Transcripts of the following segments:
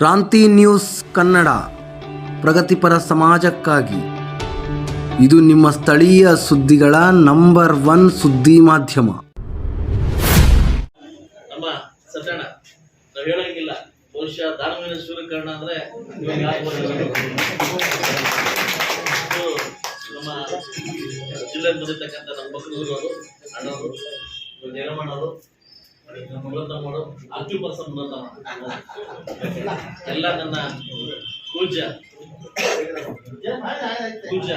ಕ್ರಾಂತಿ ನ್ಯೂಸ್ ಕನ್ನಡ, ಪ್ರಗತಿಪರ ಸಮಾಜಕ್ಕಾಗಿ. ಇದು ನಿಮ್ಮ ಸ್ಥಳೀಯ ಸುದ್ದಿಗಳ ನಂಬರ್ ಒನ್ ಸುದ್ದಿ ಮಾಧ್ಯಮ. ನಮ್ಮ ಸತ್ಯಣ್ಣ, ನಾವು ಹೇಳಂಗಿಲ್ಲ. ಬಹುಶಃ ಧಾರ್ಮಿಕ ಸೂರ್ಯಕರ್ಣ ಅಂದ್ರೆ ಇವಾಗ ನಮ್ಮ ಜಿಲ್ಲೆ ಬಂದಿರ್ತಕ್ಕಂಥ ನಮ್ಮ ಮಕ್ಕಳು, ಅಣ್ಣವರು, ಇವ್ರು ಜಯರಮಣ್ಣವರು ನಮ್ಮ ಮಾಡೋ ಅರ್ಜು ಪರ್ಸನ್ ಎಲ್ಲ ನನ್ನ ಪೂಜ ಪೂಜ್ಯ.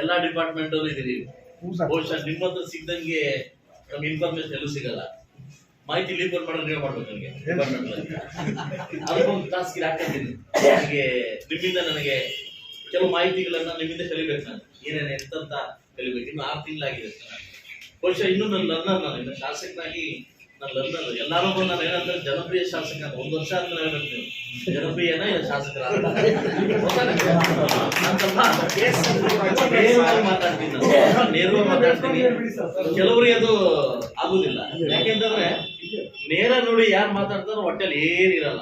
ಎಲ್ಲಾ ಡಿಪಾರ್ಟ್ಮೆಂಟ್ ಅವರು ಇದೀರಿ. ಬಹುಶಃ ನಿಮ್ಮ ಹತ್ರ ಸಿಗ್ದಂಗೆ ನಮ್ಗೆ ಇನ್ಫಾರ್ಮೇಶನ್ ಎಲ್ಲೂ ಸಿಗಲ್ಲ. ಮಾಹಿತಿ ಲೀಕ್ ಮಾಡೋದು ನೀವು ಮಾಡ್ಬೇಕು ನನಗೆ ಡಿಪಾರ್ಟ್ಮೆಂಟ್ ಅದಕ್ಕೊಂದು ಟಾಸ್ಕ್ ಹಾಕಿದ್ದೀನಿ ನನಗೆ ನಿಮ್ಮಿಂದ ನನಗೆ ಕೆಲವು ಮಾಹಿತಿಗಳನ್ನ ನಿಮ್ಮಿಂದ ಕಲಿಬೇಕು ನಾನು. ಏನೇನು ಎಂತಂತ ಕಲಿಬೇಕು? ಇನ್ನು ಆರು ತಿಂಗಳಾಗಿದೆ ಬಹುಶಃ ಇನ್ನೂ ನನ್ನ ಲರ್ನರ್ ನಾನು, ಇನ್ನು ಶಾಸಕನಾಗಿ ನಾನು. ಲರ್ನರ್ ಎಲ್ಲರೂ ಬಂದು ನಾನು ಏನಂದ್ರೆ ಜನಪ್ರಿಯ ಶಾಸಕ ಅಂತ ಒಂದು ವರ್ಷ ಆದ್ಮೇಲೆ ಹೇಳ್ಬೇಕು ಜನಪ್ರಿಯನ ಇಲ್ಲ ಶಾಸಕರ ಅಂತ. ನೇರವಾಗಿ ಮಾತಾಡ್ತೀನಿ. ಮಾತಾಡ್ತೀನಿ ಕೆಲವರಿಗೆ ಅದು ಆಗುದಿಲ್ಲ. ಯಾಕೆಂತಂದ್ರೆ ನೇರ ನೋಡಿ ಯಾರು ಮಾತಾಡ್ತಾರೋ ಹೊಟ್ಟೆಲಿ ಏನಿರಲ್ಲ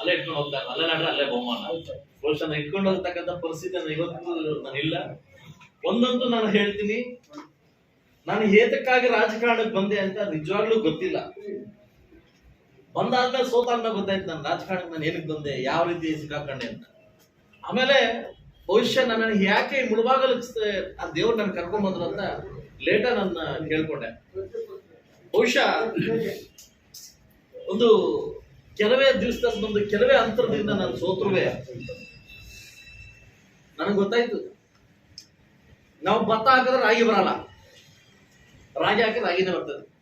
ಅಲ್ಲೇ ಇಟ್ಕೊಂಡು ಹೋಗ್ತಾರೆ. ಅಲ್ಲೇ ನಾಡ್ರೆ ಅಲ್ಲೇ ಬಹುಮಾನ. ಬಹುಶಃ ಇಟ್ಕೊಂಡು ಹೋಗ್ತಕ್ಕಂಥ ಪರಿಸ್ಥಿತಿ ಇವತ್ತು ನಾನಿಲ್ಲ ಒಂದಂತೂ ನಾನು ಹೇಳ್ತೀನಿ. ನಾನು ಹೇತಕ್ಕಾಗಿ ರಾಜಕಾರಣಕ್ಕೆ ಬಂದೆ ಅಂತ ನಿಜವಾಗ್ಲೂ ಗೊತ್ತಿಲ್ಲ. ಬಂದಾದ್ಮೇಲೆ ಸೋತಾದ್ಮೇಲೆ ಗೊತ್ತಾಯ್ತು ನಾನು ರಾಜಕಾರಣಕ್ಕೆ ನಾನು ಏನಕ್ಕೆ ಬಂದೆ, ಯಾವ ರೀತಿ ಸಿಕ್ಕಾಕೊಂಡೆ ಅಂತ. ಆಮೇಲೆ ಭವಿಷ್ಯ ನನ್ನ ಯಾಕೆ ಈ ಮುಳುಬಾಗಲು ಆ ದೇವ್ರು ನನ್ನ ಕರ್ಕೊಂಡ್ ಬಂದ್ರು ಅಂತ ಲೇಟ ನನ್ನ ಕೇಳ್ಕೊಂಡೆ ಬಹುಶಃ ಒಂದು ಕೆಲವೇ ದಿವಸದ ಒಂದು ಕೆಲವೇ ಅಂತರದಿಂದ ನಾನು ಸೋತ್ರುವೆ. ನನಗೆ ಗೊತ್ತಾಯ್ತು. ನಾವು ಭತ್ತ ಹಾಕಿದ್ರೆ ರಾಗಿ ಬರಲ್ಲ. ರಾಗಿ ಹಾಕಿ ರಾಗಿನೇ ಬರ್ತದೆ.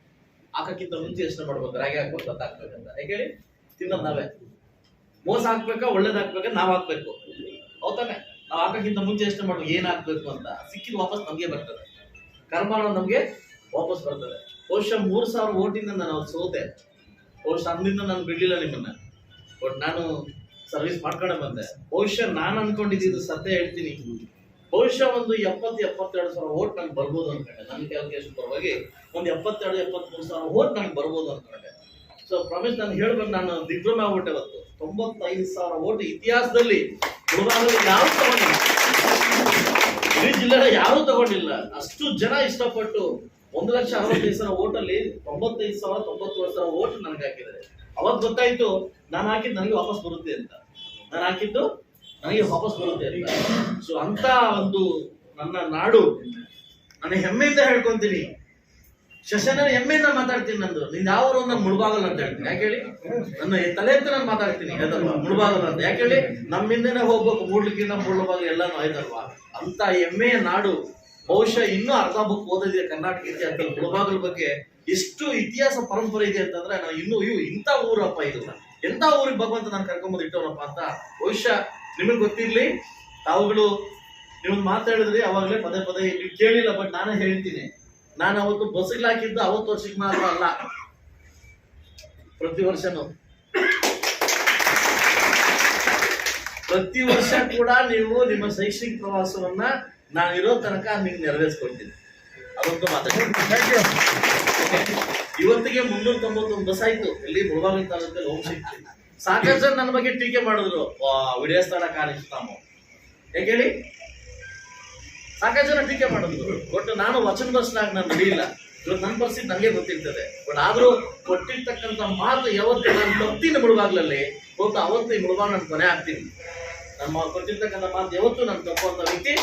ಹಾಕಕ್ಕಿಂತ ಮುಂಚೆ ಯೋಚನೆ ಮಾಡ್ಬೋದು ರಾಗಿ ಹಾಕ್ಬೋದು ಅಂತ. ಹಾಕ್ಬೇಕಂತ ಯಾಕೆ ಹೇಳಿ? ತಿನ್ನೋದು ನಾವೇ. ಮೋಸ ಹಾಕ್ಬೇಕಾ, ಒಳ್ಳೇದ್ ಹಾಕ್ಬೇಕಾ, ನಾವ್ ಹಾಕ್ಬೇಕು. ಹೌದಾನೆ ನಾವ್ ಹಾಕಕ್ಕಿಂತ ಮುಂಚೆ ಯೋಚನೆ ಮಾಡ್ಬೇಕು, ಏನ್ ಹಾಕ್ಬೇಕು ಅಂತ. ಸಿಕ್ಕಿದ್ ವಾಪಸ್ ನಮ್ಗೆ ಬರ್ತದೆ. ಕರ್ಮ ನಮಗೆ ವಾಪಸ್ ಬರ್ತದೆ. ಬಹುಶಃ ಮೂರ್ ಸಾವಿರ ಓಟಿಂದ ನಾನು ಸೋತೆ. ಬಹುಶಃ ಅಂದಿಂದ ನಾನು ಬಿಡ್ಲಿಲ್ಲ ನಿಮ್ಮನ್ನ. ಬಟ್ ನಾನು ಸರ್ವಿಸ್ ಮಾಡ್ಕೊಂಡೆ ಬಂದೆ. ಬಹುಶಃ ನಾನು ಅನ್ಕೊಂಡಿದ್ದು ಸತ್ಯ ಹೇಳ್ತೀನಿ. ಬಹುಶಃ ಒಂದು ಎಪ್ಪತ್ತು, ಎಪ್ಪತ್ತೆರಡು ಸಾವಿರ ಓಟ್ ನಂಗೆ ಬರ್ಬೋದು ಅನ್ಕೊಂಡೆ. ನನ್ನ ಕ್ಯಾಲ್ಕುಲೇಷನ್ ಪರವಾಗಿ ಒಂದು ಎಪ್ಪತ್ತೆರಡು, ಎಪ್ಪತ್ಮೂರು ಸಾವಿರ ಓಟ್ ನಂಗೆ ಬರ್ಬೋದು ಅನ್ಕೊಂಡೆ. ಸೊ ಪ್ರಮೇಶ್, ನಾನು ಹೇಳ್ಬೇಕು, ನಾನು ದಿಗ್ಭ್ರಮೆ ಆಗ್ಬಿಟ್ಟೆ ಅವತ್ತು ತೊಂಬತ್ತೈದು ಸಾವಿರ ಓಟ್ ಇತಿಹಾಸದಲ್ಲಿ ಯಾರು ತಗೊಂಡಿಲ್ಲ. ಇಡೀ ಜಿಲ್ಲೆ ಯಾರು ತಗೊಂಡಿಲ್ಲ. ಅಷ್ಟು ಜನ ಇಷ್ಟಪಟ್ಟು ಒಂದು ಲಕ್ಷ ಅರವತ್ತೈದು ಸಾವಿರ ಓಟಲ್ಲಿ ತೊಂಬತ್ತೈದು ಸಾವಿರ, ತೊಂಬತ್ತೇಳು ಸಾವಿರ ಓಟ್ ನನಗೆ ಹಾಕಿದ್ದಾರೆ. ಅವಾಗ ಗೊತ್ತಾಯ್ತು, ನಾನು ಹಾಕಿದ್ದು ನನಗೆ ವಾಪಸ್ ಬರುತ್ತೆ ಅಂತ. ನಾನು ಹಾಕಿದ್ದು ನನಗೆ ವಾಪಸ್ ಬರುತ್ತೆ ಸೊ ಅಂತ ಒಂದು ನನ್ನ ನಾಡು, ನಾನು ಹೆಮ್ಮೆಯಿಂದ ಹೇಳ್ಕೊಂತೀನಿ. ಶಶನ ಹೆಮ್ಮೆಯಿಂದ ಮಾತಾಡ್ತೀನಿ ನಂದು. ನಿನ್ ಯಾವ ನನ್ನ ನಾನು ಮುಳುಬಾಗಲ್ಲ ಅಂತ ಹೇಳ್ತೀನಿ. ಯಾಕೆ ಹೇಳಿ? ನನ್ನ ತಲೆ ಎತ್ತ ನಾನು ಮಾತಾಡ್ತೀನಿ. ಅದಲ್ವಾ ಮುಳುಬಾಗಲ್ಲ ಅಂತ. ಯಾಕೆ ಹೇಳಿ? ನಮ್ಮಿಂದನೇ ಹೋಗ್ಬೇಕು. ಮೂಡ್ಲಿಕ್ಕಿಂತ ಮುಳುಬಾಗ ಎಲ್ಲಾನು ಆಯ್ತಲ್ವಾ? ಅಂತ ಹೆಮ್ಮೆಯ ನಾಡು, ಬಹುಶಃ ಇನ್ನೂ ಅರ್ಧ ಬುಕ್ ಓದಿದೆ ಕರ್ನಾಟಕ ಇತಿಹಾಸ ಮುಳುಬಾಗಲ್ ಬಗ್ಗೆ ಎಷ್ಟು ಇತಿಹಾಸ ಪರಂಪರೆ ಇದೆ ಅಂತಂದ್ರೆ ನಾವು ಇನ್ನೂ, ಇವು ಇಂಥ ಊರಪ್ಪ ಇದು. ಎಂತ ಊರಿಗೆ ಭಗವಂತ ನಾನು ಕರ್ಕೊಂಬಂದು ಇಟ್ಟವನಪ್ಪ ಅಂತ ಬಹುಶಃ ನಿಮಗೆ ಗೊತ್ತಿರ್ಲಿ. ತಾವುಗಳು ನಿಮ್ಗೆ ಮಾತಾಡಿದ್ರಿ ಅವಾಗಲೇ ಪದೇ ಪದೇ ಇಲ್ಲಿ ಕೇಳಿಲ್ಲ ಬಟ್ ನಾನೇ ಹೇಳ್ತೀನಿ. ನಾನು ಅವತ್ತು ಬಸ್ಗೆ ಹಾಕಿದ್ದು ಅವತ್ತು ವರ್ಷಕ್ಕೆ ಮಾತ್ರ ಅಲ್ಲ. ಪ್ರತಿ ವರ್ಷನೂ. ಪ್ರತಿ ವರ್ಷ ಕೂಡ ನೀವು ನಿಮ್ಮ ಶೈಕ್ಷಣಿಕ ಪ್ರವಾಸವನ್ನ ನಾನು ಇರೋ ತನಕ ನಿಮ್ಗೆ ನೆರವೇರಿಸ್ಕೊಳ್ತೀನಿ ಅದೊಂದು ಮಾತಾಡ್ತೀನಿ ಇವತ್ತಿಗೆ ಮುನ್ನೂರ ತೊಂಬತ್ತೊಂದು ಬಸ್ ಆಯ್ತು. ಇಲ್ಲಿ ಮುಳಬಾಗಿಲು ತಾಲೂಕಲ್ಲಿ ಹೋಮ್ ಸಿಕ್ತು ಸಾಕಷ್ಟು ಜನ ನನ್ನ ಬಗ್ಗೆ ಟೀಕೆ ಮಾಡಿದ್ರು. ವಿಡಿಯೋ ಸ್ಥಳ ಕಾಣಿಸ್ತಾಮೋ ಹೇಗೆ ಹೇಳಿ ಸಾಕಷ್ಟು ಜನ ಟೀಕೆ ಮಾಡಿದ್ರು. ಬಟ್ ನಾನು ವಚನ ಬಸ್ನಾಗ ನಾನು ನಡೆಯಿಲ್ಲ. ಇವತ್ತು ನನ್ನ ಪರಿಸ್ಥಿತಿ ನನಗೆ ಗೊತ್ತಿರ್ತದೆ. ಬಟ್ ಆದರೂ ಕೊಟ್ಟಿರ್ತಕ್ಕಂಥ ಮಾತು ಯಾವತ್ತು ನಾನು ತಪ್ಪಿನ ಮುಳುಗಾಗ್ಲಲ್ಲಿ ಹೋಗ್ತಾ ಅವತ್ತು ಈ ಮುಳುಬಾಗ್ ನಾನು ಕೊನೆ ಆಗ್ತೀನಿ. ನಮ್ಮ ಕೊಟ್ಟಿರ್ತಕ್ಕಂಥ ಮಾತು ಯಾವತ್ತೂ ನಾನು ತಪ್ಪುವಂತ ವ್ಯಕ್ತಿ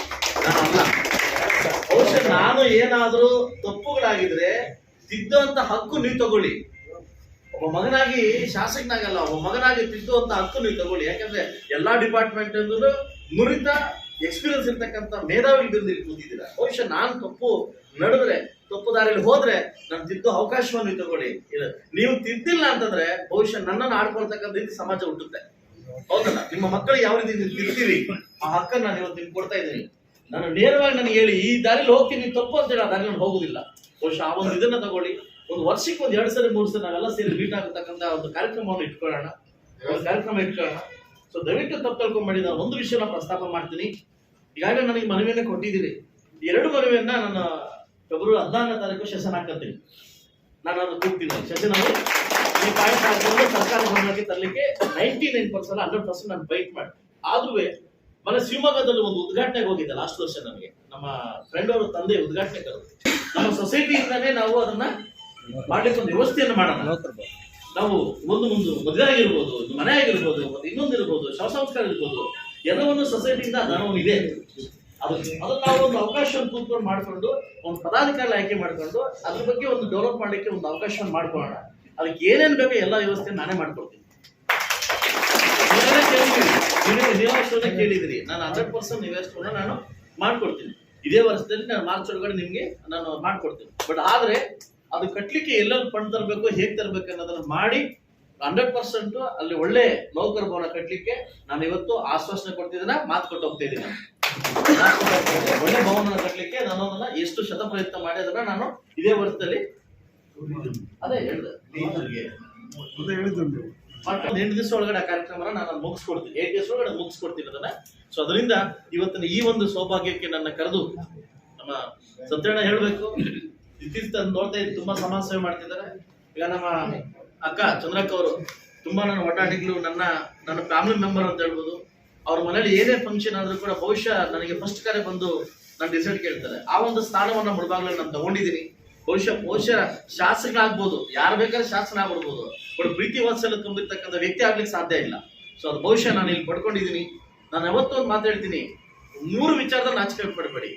ನಾನು ಅಲ್ಲ. ಬಹುಶಃ ನಾನು ಏನಾದರೂ ತಪ್ಪುಗಳಾಗಿದ್ರೆ ತಿದ್ದುವಂತ ಹಕ್ಕು ನೀವು ತಗೊಳ್ಳಿ. ಒಬ್ಬ ಮಗನಾಗಿ ಶಾಸಕನಾಗಲ್ಲ, ಒಬ್ಬ ಮಗನಾಗಿ ತಿದ್ದುವಂತ ಹಕ್ಕು ನೀವು ತಗೊಳ್ಳಿ. ಯಾಕಂದ್ರೆ ಎಲ್ಲಾ ಡಿಪಾರ್ಟ್ಮೆಂಟ್ ನುರಿತ ಎಕ್ಸ್ಪೀರಿಯನ್ಸ್ ಇರ್ತಕ್ಕಂಥ ಮೇಧಾವಿಗಳಿಂದ ಇಲ್ಲಿ ಕೂತಿದ್ದೀರಾ. ಬಹುಶಃ ನಾನು ತಪ್ಪು ನಡೆದ್ರೆ, ತಪ್ಪು ದಾರಿಯಲ್ಲಿ ಹೋದ್ರೆ ನಾನು ತಿದ್ದು ಅವಕಾಶವನ್ನು ನೀವು ತಗೊಳ್ಳಿ. ನೀವು ತಿದ್ದಿಲ್ಲ ಅಂತಂದ್ರೆ ಬಹುಶಃ ನನ್ನನ್ನು ಆಡ್ಕೊಳ್ತಕ್ಕಂಥ ರೀತಿ ಸಮಾಜ ಹುಟ್ಟುತ್ತೆ ಹೌದಲ್ಲ? ನಿಮ್ಮ ಮಕ್ಕಳು ಯಾವ ರೀತಿ ನೀವು ಆ ಹಕ್ಕನ್ನು ನಾನು ಇವತ್ತು ನಿಮ್ಗೆ ಕೊಡ್ತಾ ಇದ್ದೀನಿ. ನಾನು ನೇರವಾಗಿ ನನಗೆ ಹೇಳಿ, ಈ ದಾರಿಲಿ ಹೋಗ್ತೀನಿ ತಪ್ಪು ಅಂತೇಳಿ ಆ ದಾರಿ ನಾನು ಹೋಗುದಿಲ್ಲ. ಬಹುಶಃ ಆ ಒಂದು ಇದನ್ನ ತಗೊಳ್ಳಿ. ಒಂದು ವರ್ಷಕ್ಕೆ ಒಂದು ಎರಡು ಸರಿ, ಮೂರು ಸರಿ ನಾವೆಲ್ಲ ಸೇರಿ ಮೀಟ್ ಆಗತಕ್ಕಂತ ಒಂದು ಕಾರ್ಯಕ್ರಮವನ್ನು ಇಟ್ಕೊಳ್ಳೋಣ. ಒಂದು ಕಾರ್ಯಕ್ರಮ ಇಟ್ಕೊಳ್ಳೋಣ. ಸೊ ದಯವಿಟ್ಟು ತಪ್ಪು ತಿಳ್ಕೊಂಬೇಡಿ, ನಾನು ಒಂದು ವಿಷಯನ ಪ್ರಸ್ತಾಪ ಮಾಡ್ತೀನಿ. ಈಗಾಗಲೇ ನನಗೆ ಮನವಿಯನ್ನು ಕೊಟ್ಟಿದ್ದೀರಿ. ಎರಡು ಮನವಿಯನ್ನ ನಾನು ಫೆಬ್ರವರಿ ಹದಿನಾರನೇ ತಾರೀಕು ಸೆಷನ್ ಹಾಕತ್ತೀನಿ. ನಾನು ಅದನ್ನು ಕೂಗ್ತೀನಿ. ಸೆಷನ್ ಅಲ್ಲಿ ಈ ಪಾಯಿಂಟ್ ಹಾಕೊಂಡು ಸರ್ಕಾರ ಗಮನಕ್ಕೆ ತರಲಿಕ್ಕೆ ninety nine percent, hundred percent ನಾನು ಬೈಟ್ ಮಾಡಿ ಆದ್ರೂ ಮನೆ ಶಿವಮೊಗ್ಗದಲ್ಲಿ ಒಂದು ಉದ್ಘಾಟನೆಗೆ ಹೋಗಿದ್ದೆ ಲಾಸ್ಟ್ ವರ್ಷ ನಮಗೆ. ನಮ್ಮ ಫ್ರೆಂಡ್ ಅವರ ತಂದೆ ಉದ್ಘಾಟನೆ ಕರು ನಮ್ಮ ಸೊಸೈಟಿಯಿಂದಾನೇ ನಾವು ಅದನ್ನ ಮಾಡ್ಲಿಕ್ಕೆ ಒಂದು ವ್ಯವಸ್ಥೆಯನ್ನು ಮಾಡೋಣ. ನಾವು ಒಂದು ಒಂದು ಮದುವೆ ಆಗಿರ್ಬೋದು ಮನೆ ಆಗಿರ್ಬೋದು ಮತ್ತೆ ಇನ್ನೊಂದು ಇರ್ಬೋದು ಶವ ಸಂಸ್ಕಾರ ಇರ್ಬೋದು ಎಲ್ಲವನ್ನು ಸೊಸೈಟಿಯಿಂದ ಧನವನ್ನು ಇದೆ. ಅದು ಅದನ್ನ ನಾವು ಒಂದು ಅವಕಾಶವನ್ನು ಕೂತ್ಕೊಂಡು ಮಾಡಿಕೊಂಡು, ಒಂದು ಪದಾಧಿಕಾರಿ ಆಯ್ಕೆ ಮಾಡಿಕೊಂಡು, ಅದ್ರ ಬಗ್ಗೆ ಒಂದು ಡೆವಲಪ್ ಮಾಡಲಿಕ್ಕೆ ಒಂದು ಅವಕಾಶವನ್ನು ಮಾಡ್ಕೊಳ್ಳೋಣ. ಅದಕ್ಕೆ ಏನೇನು ಬೇಕೋ ಎಲ್ಲ ವ್ಯವಸ್ಥೆ ನಾನೇ ಮಾಡ್ಕೊಡ್ತೀನಿ. ನೀವೇ ಕೇಳಿದ್ದೀರಿ ನೀವೇ ಕೇಳಿದಿರಿ. ನಾನು ಹಂಡ್ರೆಡ್ ಪರ್ಸೆಂಟ್ ನಿವಾಸವನ್ನ ನಾನು ಮಾಡ್ಕೊಡ್ತೀನಿ. ಇದೇ ವರ್ಷದಲ್ಲಿ ನಾನು ಮಾರ್ಚ್ ಒಳಗಡೆ ನಿಮ್ಗೆ ನಾನು ಮಾಡ್ಕೊಡ್ತೀನಿ. ಬಟ್ ಆದ್ರೆ ಅದು ಕಟ್ಲಿಕ್ಕೆ ಎಲ್ಲೆಲ್ಲಿ ಫಂಡ್ ತರಬೇಕು ಹೇಗೆ ತರಬೇಕು ಅನ್ನೋದನ್ನ ಮಾಡಿ ಹಂಡ್ರೆಡ್ ಪರ್ಸೆಂಟ್ ಅಲ್ಲಿ ಒಳ್ಳೆ ನೌಕರ ಭವನ ಕಟ್ಲಿಕ್ಕೆ ನಾನು ಇವತ್ತು ಆಶ್ವಾಸನೆ ಕೊಡ್ತಿದ್ದೀನ ಮಾತು ಕೊಟ್ಟು ಹೋಗ್ತಾ ಇದ್ದೀನಿ. ನಾನು. ಮಾತು ಕೊಟ್ಟು ಹೋಗ್ತಾ ಇದ್ದೀನಿ. ಒಳ್ಳೆ ಭವನ ಕಟ್ಲಿಕ್ಕೆ ನಾನು ಅದನ್ನ ಎಷ್ಟು ಶತ ಪ್ರಯತ್ನ ಮಾಡಿ ಅದನ್ನ ನಾನು ಇದೇ ವರ್ಷದಲ್ಲಿ ಅದೇ ಹೇಳ್ದೆ. ಎಂಟು ದಿವಸ ಒಳಗಡೆ ಆ ಕಾರ್ಯಕ್ರಮನ ನಾನು ಮುಗಿಸ್ಕೊಡ್ತೀನಿ. ಏಟ್ ಡೇಸ್ ಒಳಗಡೆ ಮುಗಿಸ್ಕೊಡ್ತೀನಿ ಅದನ್ನ. ಸೊ ಅದರಿಂದ ಇವತ್ತಿನ ಈ ಒಂದು ಸೌಭಾಗ್ಯಕ್ಕೆ ನನ್ನ ಕರೆದು ನಮ್ಮ ಸತ್ಯಣ್ಣ ಹೇಳಬೇಕು. ಇತ್ತೀಚಿನ ನೋಡ್ತಾ ಇದ್ದು ತುಂಬಾ ಸಮಾಜ ಮಾಡ್ತಿದ್ದಾರೆ. ಈಗ ನಮ್ಮ ಅಕ್ಕ ಚಂದ್ರಕ್ಕ ಅವರು ತುಂಬಾ ನನ್ನ ಒಡಾಟಿಗಳು ನನ್ನ ನನ್ನ ಫ್ಯಾಮಿಲಿ ಮೆಂಬರ್ ಅಂತ ಹೇಳ್ಬೋದು. ಅವ್ರ ಮನೇಲಿ ಏನೇ ಫಂಕ್ಷನ್ ಆದ್ರೂ ಕೂಡ ಬಹುಶಃ ನನಗೆ ಫಸ್ಟ್ ಕರೆ ಬಂದು ನನ್ನ ರಿಸಲ್ಟ್ ಕೇಳ್ತಾರೆ. ಆ ಒಂದು ಸ್ಥಾನವನ್ನ ಮುಳುಬಾಗ್ಲಲ್ಲಿ ನಾನು ತಗೊಂಡಿದ್ದೀನಿ. ಬಹುಶಃ ಬಹುಶಃ ಶಾಸಕರಾಗ್ಬೋದು. ಯಾರು ಬೇಕಾದ್ರೆ ಶಾಸನ ಆಗ್ಬಿಡ್ಬೋದು ಬಟ್ ಪ್ರೀತಿ ವಾತ್ಸಲ್ಯ ತುಂಬಿರ್ತಕ್ಕಂಥ ವ್ಯಕ್ತಿ ಆಗ್ಲಿಕ್ಕೆ ಸಾಧ್ಯ ಇಲ್ಲ. ಸೊ ಅದು ಬಹುಶಃ ನಾನು ಇಲ್ಲಿ ಪಡ್ಕೊಂಡಿದ್ದೀನಿ. ನಾನು ಯಾವತ್ತೂ ಒಂದು ಮಾತಾಡ್ತೀನಿ ಮೂರು ವಿಚಾರದಲ್ಲಿ ನಾಚಿಕೆ ಪಡಬೇಡಿ.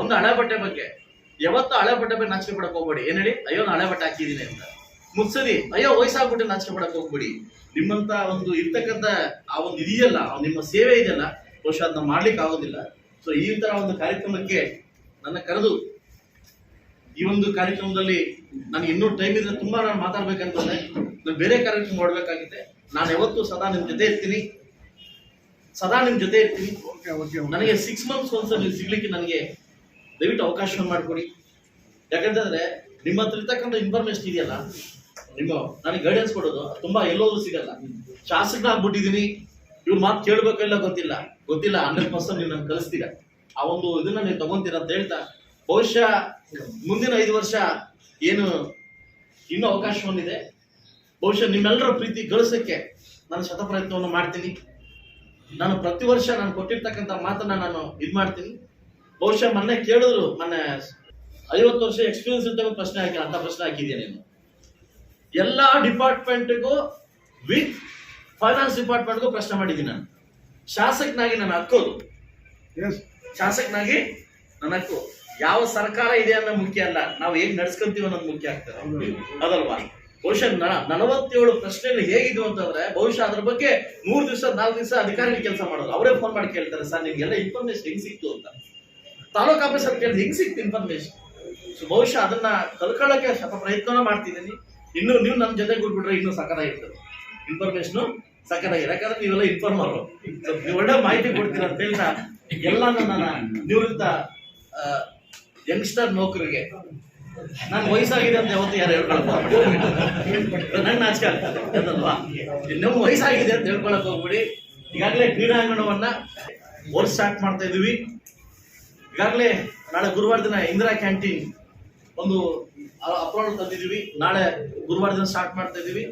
ಒಂದು ಹಳೆ ಬಟ್ಟೆ ಬಗ್ಗೆ. ಯಾವತ್ತೂ ಹಳೆ ಬಟ್ಟೆ ಬಗ್ಗೆ ನಾಚಿಕೆ ಪಡಕ್ ಹೋಗ್ಬೇಡಿ. ಏನ್ ಹೇಳಿ? ಅಯ್ಯೋ, ನಾನು ಹಳೆ ಬಟ್ಟೆ ಹಾಕಿದ್ದೀನಿ ಅಂತ. ಮುತ್ಸದಿ ಅಯ್ಯೋ, ವಯಸ್ಸಾಗ್ಬಿಟ್ಟು ನಾಚಿಕೆ ಪಡಕ್ ಹೋಗ್ಬೇಡಿ. ನಿಮ್ಮಂತ ಒಂದು ಇರ್ತಕ್ಕಂಥ ಆ ಒಂದು ಇದೆಯಲ್ಲ ನಿಮ್ಮ ಸೇವೆ ಇದೆಯಲ್ಲ, ಬಹುಶಃ ಅದನ್ನ ಮಾಡ್ಲಿಕ್ಕೆ ಆಗೋದಿಲ್ಲ. ಸೊ ಈ ತರ ಒಂದು ಕಾರ್ಯಕ್ರಮಕ್ಕೆ ನನ್ನ ಕರೆದು ಈ ಒಂದು ಕಾರ್ಯಕ್ರಮದಲ್ಲಿ ನನಗೆ ಇನ್ನೂ ಟೈಮ್ ಇದ್ರೆ ತುಂಬಾ ನಾನು ಮಾತಾಡ್ಬೇಕಂತಂದ್ರೆ ನಾನು ಬೇರೆ ಕಾರ್ಯಕ್ರಮ ಮಾಡಬೇಕಾಗಿದೆ. ನಾನು ಯಾವತ್ತೂ ಸದಾ ನಿಮ್ ಜೊತೆ ಇರ್ತೀನಿ. ಸದಾ ನಿಮ್ ಜೊತೆ ಇರ್ತೀನಿ. ನನಗೆ ಸಿಕ್ಸ್ ಮಂತ್ಸ್ ಒಂದ್ಸಲ ನೀವು ಸಿಗ್ಲಿಕ್ಕೆ ನನಗೆ ದಯವಿಟ್ಟು ಅವಕಾಶ ಮಾಡಿಕೊಡಿ. ಯಾಕಂತಂದ್ರೆ ನಿಮ್ಮ ಹತ್ರ ಇರ್ತಕ್ಕಂಥ ಇನ್ಫಾರ್ಮೇಶನ್ ಇದೆಯಲ್ಲ ನಿಮ್ಮ ನನಗೆ ಗೈಡೆನ್ಸ್ ಕೊಡೋದು ತುಂಬಾ ಎಲ್ಲೋದು ಸಿಗಲ್ಲ. ಶಾಸಕನಾಗ್ಬಿಟ್ಟಿದೀನಿ ಇವ್ರ ಮಾತು ಕೇಳಬೇಕೋ ಇಲ್ಲ ಗೊತ್ತಿಲ್ಲ. ಗೊತ್ತಿಲ್ಲ ಹಂಡ್ರೆಡ್ ಪರ್ಸೆಂಟ್ ನೀವು ನನ್ಗೆ ಕಲಿಸ್ತೀರ? ಆ ಒಂದು ಇದನ್ನ ನೀವು ತಗೊಂತೀರ ಅಂತ ಹೇಳ್ತಾ ಬಹುಶಃ ಮುಂದಿನ ಐದು ವರ್ಷ ಏನು ಇನ್ನೂ ಅವಕಾಶ ಹೊಂದಿದೆ. ಬಹುಶಃ ನಿಮ್ಮೆಲ್ಲರ ಪ್ರೀತಿ ಗಳಿಸಕ್ಕೆ ನಾನು ಶತಪ್ರಯತ್ನವನ್ನು ಮಾಡ್ತೀನಿ. ನಾನು ಪ್ರತಿ ವರ್ಷ ನಾನು ಕೊಟ್ಟಿರ್ತಕ್ಕಂಥ ಮಾತನ್ನ ನಾನು ಇದು ಮಾಡ್ತೀನಿ. ಬಹುಶಃ ಮೊನ್ನೆ ಕೇಳಿದ್ರು ಮೊನ್ನೆ ಐವತ್ತು ವರ್ಷ ಎಕ್ಸ್ಪೀರಿಯನ್ಸ್ ಇದ್ದಾಗ ಪ್ರಶ್ನೆ ಹಾಕಿ ಅಂತ ಪ್ರಶ್ನೆ ಹಾಕಿದ್ಯಾ ನೀನು. ಎಲ್ಲ ಡಿಪಾರ್ಟ್ಮೆಂಟ್ಗೂ ವಿತ್ ಫೈನಾನ್ಸ್ ಡಿಪಾರ್ಟ್ಮೆಂಟ್ಗೂ ಪ್ರಶ್ನೆ ಮಾಡಿದ್ದೀನಿ ನಾನು. ಶಾಸಕನಾಗಿ ನಾನು ಹಕ್ಕೋದು. ಶಾಸಕನಾಗಿ ನನ್ನ ಹಕ್ಕು ಯಾವ ಸರ್ಕಾರ ಇದೆ ಅನ್ನೋ ಮುಖ್ಯ ಅಲ್ಲ. ನಾವು ಹೇಗೆ ನಡ್ಸ್ಕೊಂತೀವಿ ಅನ್ನೋದು ಮುಖ್ಯ ಆಗ್ತದೆ. ಅದಲ್ವಾ? ಬಹುಶಃ ನಲವತ್ತೇಳು ಪ್ರಶ್ನೆಗಳು ಹೇಗಿದ್ವು ಅಂತಂದ್ರೆ ಬಹುಶಃ ಅದ್ರ ಬಗ್ಗೆ ಮೂರು ದಿವಸ, ನಾಲ್ಕು ದಿವಸ ಅಧಿಕಾರಿಗಳು ಕೆಲಸ ಮಾಡೋದು ಅವರೇ ಫೋನ್ ಮಾಡಿ ಕೇಳ್ತಾರೆ, ಸರ್, ನಿಮ್ಗೆಲ್ಲ ಇನ್ಫಾರ್ಮೇಶನ್ ಹೆಂಗ್ ಸಿಕ್ತು ಅಂತ. ತಾಲೂಕು ಆಫೀಸರ್ ಕೇಳಿದ್ರೆ ಹೆಂಗ್ ಸಿಕ್ತು ಇನ್ಫಾರ್ಮೇಶನ್ ಸೊ ಬಹುಶಃ ಅದನ್ನ ಕಲ್ಕೊಳ್ಳೋಕೆ ಸ್ವಲ್ಪ ಪ್ರಯತ್ನ ಮಾಡ್ತಿದ್ದೀನಿ. ಇನ್ನು ನೀವು ನಮ್ಮ ಜೊತೆ ಕೊಟ್ಬಿಟ್ರೆ ಇನ್ನೂ ಸಕ್ಕತ್ತಾಗಿರ್ತದೆ ಇನ್ಫಾರ್ಮೇಶನ್ ಸಕ್ಕತ್ತಾಗಿದೆ ಯಾಕಂದ್ರೆ ನೀವೆಲ್ಲ ಇನ್ಫಾರ್ಮರ್ ನೀವು ಒಳ್ಳೆ ಮಾಹಿತಿ ಕೊಡ್ತೀರ ಅಂತ ಹೇಳ್ತಾ ಎಲ್ಲ ನನ್ನ ನಿವೃತ್ತ ಯಂಗ್ಸ್ಟರ್ ನೌಕರಿಗೆ ನನ್ ವಯಸ್ಸಾಗಿದೆ ಅಂತ ಯಾವತ್ತು ಯಾರು ಹೇಳ್ಕೊಳಕ್ ನನ್ ನಂಗೆ ನಾಚಿಕೆ ಆಗ್ತದೆ ಅದಲ್ವಾ ನಮ್ಮ ವಯಸ್ಸಾಗಿದೆ ಅಂತ ಹೇಳ್ಕೊಳಕ್ ಹೋಗ್ಬಿಡಿ. ಈಗಾಗಲೇ ಕ್ರೀಡಾಂಗಣವನ್ನ ವರ್ಕ್ ಸ್ಟಾರ್ಟ್ ಮಾಡ್ತಾ ಇದೀವಿ ಈಗಾಗಲೇ ನಾಳೆ ಗುರುವಾರ ದಿನ ಇಂದಿರಾ ಕ್ಯಾಂಟೀನ್ ಒಂದು ಅಪ್ರೋಡ್ ತಂದಿದೀವಿ ನಾಳೆ ಗುರುವಾರ ದಿನ ಸ್ಟಾರ್ಟ್ ಮಾಡ್ತಾ ಇದೀವಿ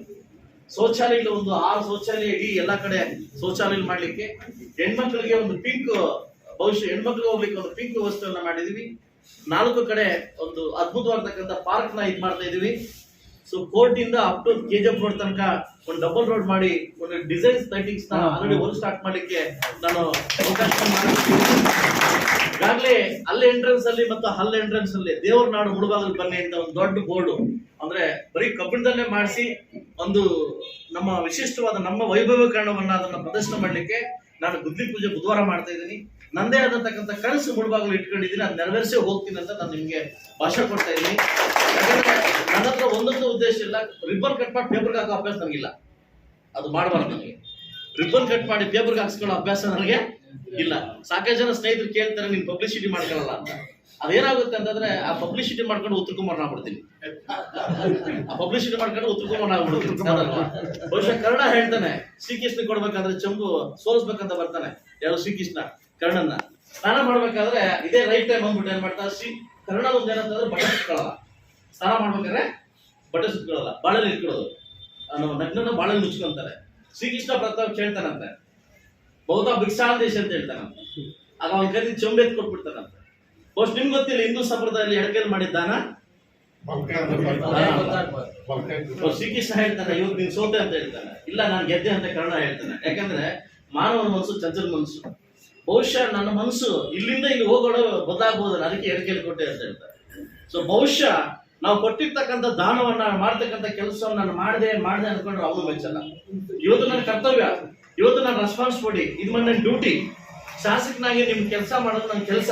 ಶೌಚಾಲಯಗಳ ಒಂದು ಆರು ಶೌಚಾಲಯ ಇಡೀ ಎಲ್ಲಾ ಕಡೆ ಶೌಚಾಲಯ ಮಾಡ್ಲಿಕ್ಕೆ. ಹೆಣ್ಮಕ್ಳಿಗೆ ಒಂದು ಪಿಂಕ್ ಬಹುಶಃ ಹೆಣ್ಮಕ್ಳಿಗೆ ಹೋಗ್ಲಿಕ್ಕೆ ಒಂದು ಪಿಂಕ್ ವ್ಯವಸ್ಥೆಯನ್ನ ಮಾಡಿದೀವಿ ನಾಲ್ಕು ಕಡೆ ಒಂದು ಅದ್ಭುತವಾಗಿರ್ತಕ್ಕಂಥ ಪಾರ್ಕ್ನ ಇದು ಮಾಡ್ತಾ ಇದೀವಿ ಸೊ ಕೋರ್ಟ್ ಇಂದ ಅಪ್ ಟು ಕೆಜಿಎಫ್ ರೋಡ್ ತನಕ ಒಂದು ಡಬಲ್ ರೋಡ್ ಮಾಡಿ, ಒಂದು ಡಿಸೈನ್ಸ್ ಲೈಟಿಂಗ್ಸ್ನ ಆಲ್ರೆಡಿ ವರ್ಕ್ ಸ್ಟಾರ್ಟ್ ಮಾಡ್ಲಿಕ್ಕೆ ನಾನು ಅವಕಾಶ ಈಗಾಗಲೇ ಅಲ್ಲಿ ಎಂಟ್ರೆನ್ಸ್ ಅಲ್ಲಿ ಮತ್ತು ಹಲ್ ಎಂಟ್ರೆನ್ಸ್ ಅಲ್ಲಿ ದೇವರ ನಾಡು ಮುಳುಬಾಗಲು ಬನ್ನಿ ಅಂತ ಒಂದು ದೊಡ್ಡ ಬೋರ್ಡು ಅಂದ್ರೆ ಬರೀ ಕಬ್ಬಿಣದಲ್ಲೇ ಮಾಡಿಸಿ ಒಂದು ನಮ್ಮ ವಿಶಿಷ್ಟವಾದ ನಮ್ಮ ವೈಭವೀಕರಣವನ್ನ ಅದನ್ನ ಪ್ರದರ್ಶನ ಮಾಡಲಿಕ್ಕೆ ನಾನು ಗುದ್ಲಿ ಪೂಜೆ ಬುಧವಾರ ಮಾಡ್ತಾ ಇದ್ದೀನಿ. ನಂದೇ ಆದಂತಕ್ಕಂಥ ಕನಸು ಮುಳುಬಾಗಲು ಇಟ್ಕೊಂಡಿದ್ದೀನಿ, ಅದು ನೆರವೇರಿಸಿ ಹೋಗ್ತೀನಿ ಅಂತ ನಾನು ನಿಮಗೆ ಭಾಷೆ ಕೊಡ್ತಾ ಇದ್ದೀನಿ. ನನ್ನ ಹತ್ರ ಒಂದೊಂದು ಉದ್ದೇಶ ಇಲ್ಲ, ರಿಬ್ಬನ್ ಕಟ್ ಮಾಡಿ ಪೇಪರ್ಗೆ ಹಾಕೋ ಅಭ್ಯಾಸ ನನಗಿಲ್ಲ. ಅದು ಮಾಡಬಾರ್ದು ನನಗೆ. ರಿಬ್ಬನ್ ಕಟ್ ಮಾಡಿ ಪೇಪರ್ಗೆ ಹಾಕ್ಸ್ಕೊಳ್ಳೋ ಅಭ್ಯಾಸ ನನಗೆ ಇಲ್ಲ. ಸಾಕಷ್ಟು ಜನ ಸ್ನೇಹಿತರು ಕೇಳ್ತಾರೆ, ನೀನು ಪಬ್ಲಿಸಿಟಿ ಮಾಡ್ಕೊಳ್ಳಲ್ಲ ಅಂತ. ಅದೇನಾಗುತ್ತೆ ಅಂತಂದ್ರೆ, ಆ ಪಬ್ಲಿಸಿಟಿ ಮಾಡ್ಕೊಂಡು ಉತ್ತರ ಕುಮಾರ್ ಆಗ್ಬಿಡ್ತೀನಿ. ಆ ಪಬ್ಲಿಸಿಟಿ ಮಾಡ್ಕೊಂಡು ಉತ್ತರ ಕುಮಾರ್ ಆಗ್ಬಿಡ್ತೀನಿ? ಬಹುಶಃ ಕರ್ಣ ಹೇಳ್ತಾನೆ, ಶ್ರೀಕೃಷ್ಣ ಕೊಡ್ಬೇಕಾದ್ರೆ ಚಂಬು ಸೋಲಿಸ್ಬೇಕಂತ ಬರ್ತಾನೆ. ಯಾರು ಶ್ರೀಕೃಷ್ಣ. ಕರ್ಣನ್ನ ಸ್ನಾನ ಮಾಡ್ಬೇಕಾದ್ರೆ ಇದೇ ರೈಟ್ ಟೈಮ್ ಬಂದ್ಬಿಟ್ಟು ಏನ್ ಮಾಡ್ತಾರೆ? ಶ್ರೀ ಕರ್ಣ ಒಂದು ಏನಂತಂದ್ರೆ ಬಟ್ಟೆ ಸುತ್ಕೊಳ್ಳಲ್ಲ ಸ್ನಾನ ಮಾಡ್ಬೇಕಾದ್ರೆ ಬಟ್ಟೆ ಸುತ್ಕೊಳ್ಳಲ್ಲ ಬಾಳಲ್ಲಿ ಇಟ್ಕೊಳ್ಳೋದು. ಅನ್ನೋ ಬಾಳಲ್ಲಿ ಬಾಳ ಮುಚ್ಕೊಂತಾರೆ. ಶ್ರೀಕೃಷ್ಣ ಪ್ರತಾಪ್ ಹೇಳ್ತಾನಂತೆ. ಬಹುತ ಭಿಕ್ಷಾಂದೇಶ ಅಂತ ಹೇಳ್ತಾನಂತೆ. ಆಗ ಅವನ ಕೈ ಚೊಂಬೆ ಎತ್ತ್ ಕೊಟ್ಬಿಡ್ತಾನಂತೆ. ಬಹುಶಃ ನಿಮ್ಗೆ ಗೊತ್ತಿಲ್ಲ ಹಿಂದೂ ಸಂಪ್ರದಾಯದಲ್ಲಿ ಎಡಕೆಲ್ ಮಾಡಿದ್ದಾನ? ಶ್ರೀಕೃಷ್ಣ ಹೇಳ್ತಾನೆ ಇವತ್ತು ನೀನ್ ಸೋತೆ ಅಂತ ಹೇಳ್ತಾನೆ. ಇಲ್ಲ ನಾನು ಗೆದ್ದೆ ಅಂತ ಕರ್ಣ ಹೇಳ್ತಾನೆ. ಯಾಕಂದ್ರೆ ಮಾನವನ ಮನಸ್ಸು ಚಂಚಲ ಮನಸ್ಸು. ಬಹುಶಃ ನನ್ನ ಮನಸ್ಸು ಇಲ್ಲಿಂದ ಇಲ್ಲಿ ಹೋಗೋಣ ಬದಲಾಗಬಹುದು ಅದಕ್ಕೆ ಎಡಕೆಯಲ್ಲಿ ಕೊಟ್ಟೆ ಅಂತ ಹೇಳ್ತಾರೆ. ಸೊ ಬಹುಶಃ ನಾವು ಕೊಟ್ಟಿರ್ತಕ್ಕಂಥ ದಾನವನ್ನ ಮಾಡ್ತಕ್ಕಂಥ ಕೆಲಸವನ್ನು ನಾನು ಮಾಡಿದೆ ಮಾಡಿದೆ ಅನ್ಕೊಂಡ್ರೆ ಅವನು ಮೆಚ್ಚಲ್ಲ. ಇವತ್ತು ನನ್ನ ಕರ್ತವ್ಯ, ಇವತ್ತು ನನ್ನ ರೆಸ್ಪಾನ್ಸಿಬಿಲಿಟಿ ಇದು ನನ್ನ ಡ್ಯೂಟಿ ಶಾಸಕನಾಗಿ ನಿಮ್ ಕೆಲಸ ಮಾಡೋದು ನನ್ನ ಕೆಲಸ.